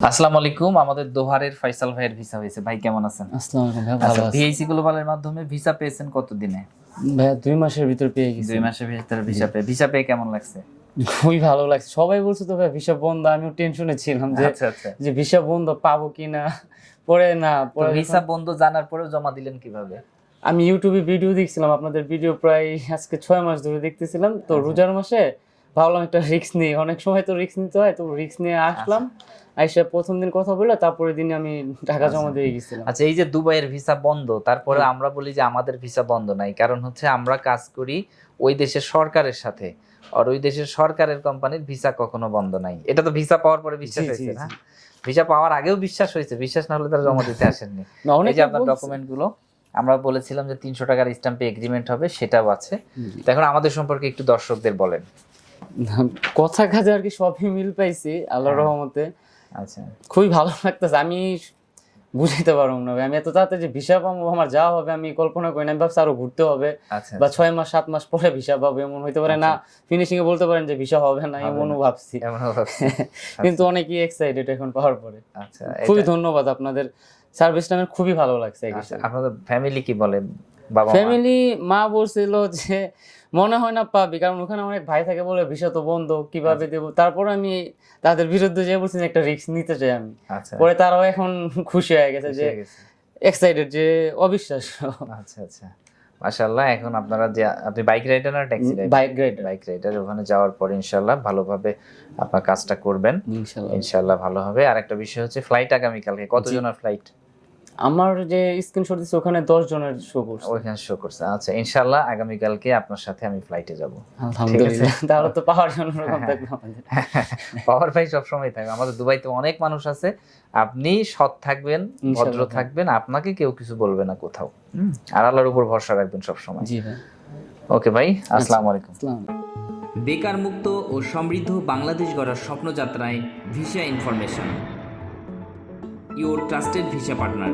আসসালামু আলাইকুম আমাদের দোহারের ফয়সাল ভাইয়ের ভিসা হয়েছে। ভাই কেমন আছেন? আসসালামু আলাইকুম ভালো আছি। ভিআইসি গ্লোবালের মাধ্যমে ভিসা পেয়েছেন কত দিনে ভাইয়া দুই মাসের ভিতর পেয়ে গেছি। দুই মাসের ভিতরে ভিসা পেয়ে ভিসা পেয়ে কেমন লাগছে? খুবই ভালো লাগছে। সবাই বলছে তো ভাই ভিসা বন্ধ আমিও টেনশনে ছিলাম যে আচ্ছা আচ্ছা। যে ভিসা বন্ধ পাবো কিনা? পরে না পরে ভিসা বন্ধ জানার পরেও জমা দিলেন কীভাবে? আমি ইউটিউবে ভিডিও দেখছিলাম আপনাদের ভিডিও প্রায় আজকে ছয় মাস ধরে দেখতেছিলাম। তো আচ্ছা। রোজার মাসে ভাবলাম একটা রিস্ক নিই। অনেক সময় তো রিস্ক নিতে হয় তো রিস্ক নিয়ে আসলাম। আইসা প্রথম দিন কথা বললে তারপরে দিন আমি টাকা জমা দিয়ে গেছিলাম। আচ্ছা এই যে দুবাইয়ের ভিসা বন্ধ তারপরে আমরা বলি যে আমাদের ভিসা বন্ধ নাই। কারণ হচ্ছে আমরা কাজ করি ওই দেশের সরকারের সাথে। আর ওই দেশের সরকারের কোম্পানির ভিসা কখনো বন্ধ নাই। এটা তো ভিসা পাওয়ার পরে বিশ্বাস হয়েছে না? ভিসা পাওয়ার আগেও বিশ্বাস হয়েছে বিশ্বাস না হলে তারা জমা দিতে আসেননি। এই যে আপনার বলছে- ডকুমেন্টগুলো আমরা বলেছিলাম যে তিনশো টাকার স্ট্যাম্পে এগ্রিমেন্ট হবে সেটাও আছে। এখন আমাদের সম্পর্কে একটু দর্শকদের বলেন। কথা কাজে আর কি সবই মিল পাইছি আল্লাহর হ্যাঁ। রহমতে। আচ্ছা। খুবই ভালো লাগতেছে আমি বুঝাইতে পারব না আমি এত তাড়াতাড়ি যে ভিসা পাবো আমার যাওয়া হবে আমি কল্পনা করি না আমি ভাবছি আরও ঘুরতে হবে। আচ্ছা বা ছয় মাস সাত মাস পরে ভিসা পাবো এমন হইতে পারে না। ফিনিশিং এ বলতে পারেন যে ভিসা হবে না এমনও ভাবছি। কিন্তু অনেকই এক্সাইটেড এখন পাওয়ার পরে। আচ্ছা খুবই ধন্যবাদ আপনাদের। সার্ভিসটা আমার খুবই ভালো লাগছে আচ্ছা, আপনাদের ফ্যামিলি কি বলে? ফ্যামিলি মা বলছিল যে মনে হয় না পাবি কারণ ওখানে অনেক ভাই থাকে বলে ভিসা তো বন্ধ কীভাবে আচ্ছা। দেবো? তারপর আমি তাদের বিরুদ্ধে যে বলছি একটা রিস্ক নিতে চাই আমি। আচ্ছা। পরে তারাও এখন খুশি হয়ে গেছে যে এক্সাইটেড যে অবিশ্বাস্য। আচ্ছা আচ্ছা। মাশাআল্লাহ এখন আপনারা যে আপনি বাইক রাইডার না taxi rider bike grade bike rider ওখানে যাওয়ার পর ইনশাআল্লাহ ভালোভাবে আপনার কাজটা করবেন। ইনশাল্লাহ ইনশাআল্লাহ ভালো হবে। আর একটা বিষয় হচ্ছে ফ্লাইট আগামীকালকে কতজনের ফ্লাইট আমার যে স্ক্রিনশট দিচ্ছে ওখানে দশ জনের শো করছে। ওইখানে শো করছে। আচ্ছা ইনশাআল্লাহ আগামীকালকে আপনার সাথে আমি ফ্লাইটে যাব। আলহামদুলিল্লাহ। তাহলে তো পাওয়ার জন্য হ্যাঁ। পাওয়ার ভাই সবসময় থাকবে। আমাদের দুবাইতে অনেক মানুষ আছে। আপনি সৎ থাকবেন ভদ্র থাকবেন আপনাকে কেউ কিছু বলবে না কোথাও। আর আল্লাহর উপর ভরসা রাখবেন সবসময়। জি ভাই। ওকে ভাই আসসালামু আলাইকুম। বেকার মুক্ত ও সমৃদ্ধ বাংলাদেশ গড়ার স্বপ্নযাত্রায় visa information. Your trusted visa partner